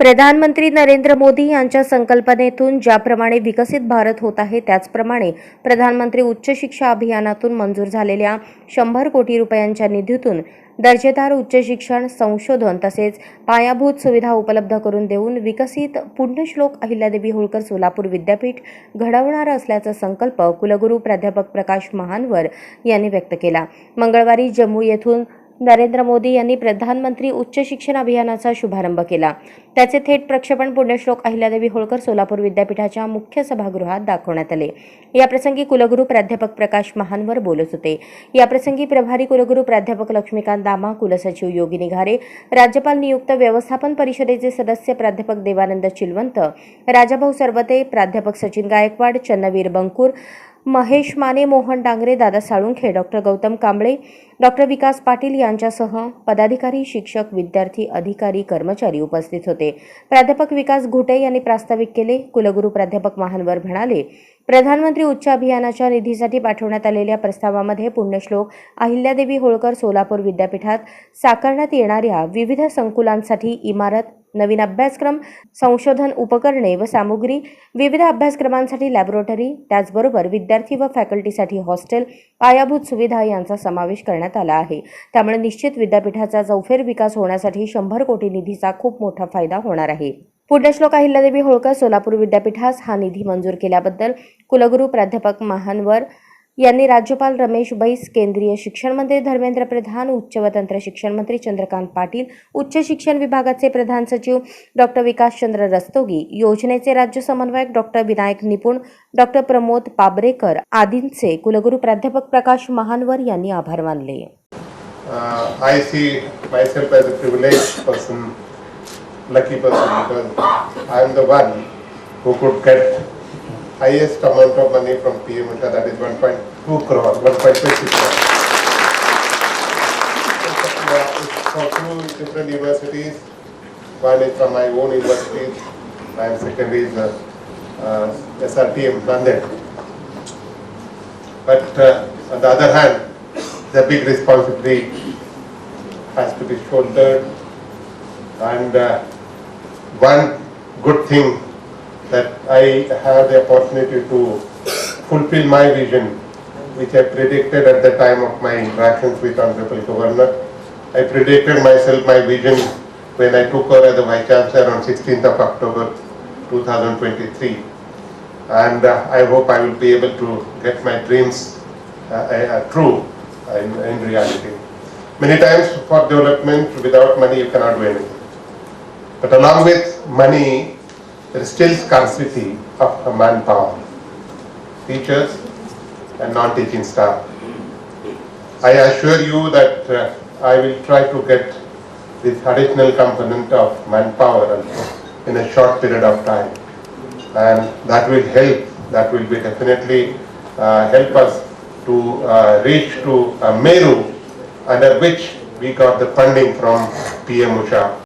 प्रधानमंत्री नरेंद्र मोदी यांच्या संकल्पनेतून ज्याप्रमाणे विकसित भारत होत आहे त्याचप्रमाणे प्रधानमंत्री उच्च शिक्षा अभियानातून मंजूर झालेल्या शंभर कोटी रुपयांच्या निधीतून दर्जेदार उच्च शिक्षण संशोधन तसेच पायाभूत सुविधा उपलब्ध करून देऊन विकसित पुण्यश्लोक अहिल्यादेवी होळकर सोलापूर विद्यापीठ घडवणार असल्याचा संकल्प कुलगुरू प्राध्यापक प्रकाश महानवर यांनी व्यक्त केला. मंगळवारी जम्मू येथून नरेंद्र मोदी यांनी प्रधानमंत्री उच्च शिक्षण अभियानाचा शुभारंभ केला. त्याचे थेट प्रक्षेपण पुण्यश्लोक अहिल्यादेवी होळकर सोलापूर विद्यापीठाच्या मुख्य सभागृहात दाखवण्यात आले. याप्रसंगी कुलगुरू प्राध्यापक प्रकाश महानवर बोलत होते. याप्रसंगी प्रभारी कुलगुरू प्राध्यापक लक्ष्मीकांत दामा कुलसचिव योगिनी घारे राज्यपाल नियुक्त व्यवस्थापन परिषदेचे सदस्य प्राध्यापक देवानंद चिलवंत राजाभाऊ सरवते प्राध्यापक सचिन गायकवाड चन्नवीर बंकूर महेश माने मोहन डांगरे दादा साळुंखे डॉक्टर गौतम कांबळे डॉक्टर विकास पाटील यांच्यासह पदाधिकारी शिक्षक विद्यार्थी अधिकारी कर्मचारी उपस्थित होते. प्राध्यापक विकास घुटे यांनी प्रास्ताविक केले. कुलगुरू प्राध्यापक महानवर म्हणाले प्रधानमंत्री उच्च अभियानाच्या निधीसाठी पाठवण्यात आलेल्या प्रस्तावामध्ये पुण्यश्लोक अहिल्यादेवी होळकर सोलापूर विद्यापीठात साकारण्यात येणाऱ्या विविध संकुलांसाठी इमारत नवीन अभ्यासक्रम संशोधन उपकरणे व सामुग्री विविध अभ्यासक्रमांसाठी लॅबोरेटरी त्याचबरोबर विद्यार्थी व फॅकल्टीसाठी हॉस्टेल पायाभूत सुविधा यांचा समावेश करण्यात आला आहे. त्यामुळे निश्चित विद्यापीठाचा चौफेर विकास होण्यासाठी शंभर कोटी निधीचा खूप मोठा फायदा होणार आहे. पुण्यश्लोक अहिल्यादेवी होळकर सोलापूर विद्यापीठास हा निधी मंजूर केल्याबद्दल कुलगुरू प्राध्यापक महानवर यांनी राज्यपाल रमेश बैस केंद्रीय शिक्षण मंत्री धर्मेंद्र प्रधान उच्च व तंत्र शिक्षण मंत्री चंद्रकांत पाटील उच्च शिक्षण विभागाचे प्रधान सचिव डॉक्टर विकासचंद्र रस्तोगी योजनेचे राज्य समन्वयक डॉक्टर विनायक निपुण डॉक्टर प्रमोद पाबरेकर आदींचे कुलगुरू प्राध्यापक प्रकाश महानवर यांनी आभार मानले. uh, myself as a privileged person, lucky person, because I am the one who could get highest amount of money from PM Usha, that is 1.2 crore, 1.26 crore. It's for two different universities. One is from my own university, and second is uh, uh, SRTM Nanded. But uh, on the other hand, the big responsibility has to be shouldered. And uh, one good thing that I have the opportunity to fulfill my vision, which I predicted at the time of my interactions with Honorable Governor. I predicted myself my vision when I took over as the Vice Chancellor on 16th of October 2023. And uh, I hope I will be able to get my dreams uh, uh, true in, in reality. Many times for development, without money you cannot do anything. But along with money, there is still scarcity of manpower, teachers and non-teaching staff. I assure you that uh, I will try to get this additional component of manpower in a short period of time. And that will help, that will be definitely uh, help us to uh, reach to uh, Meru under which we got the funding from PM Usha.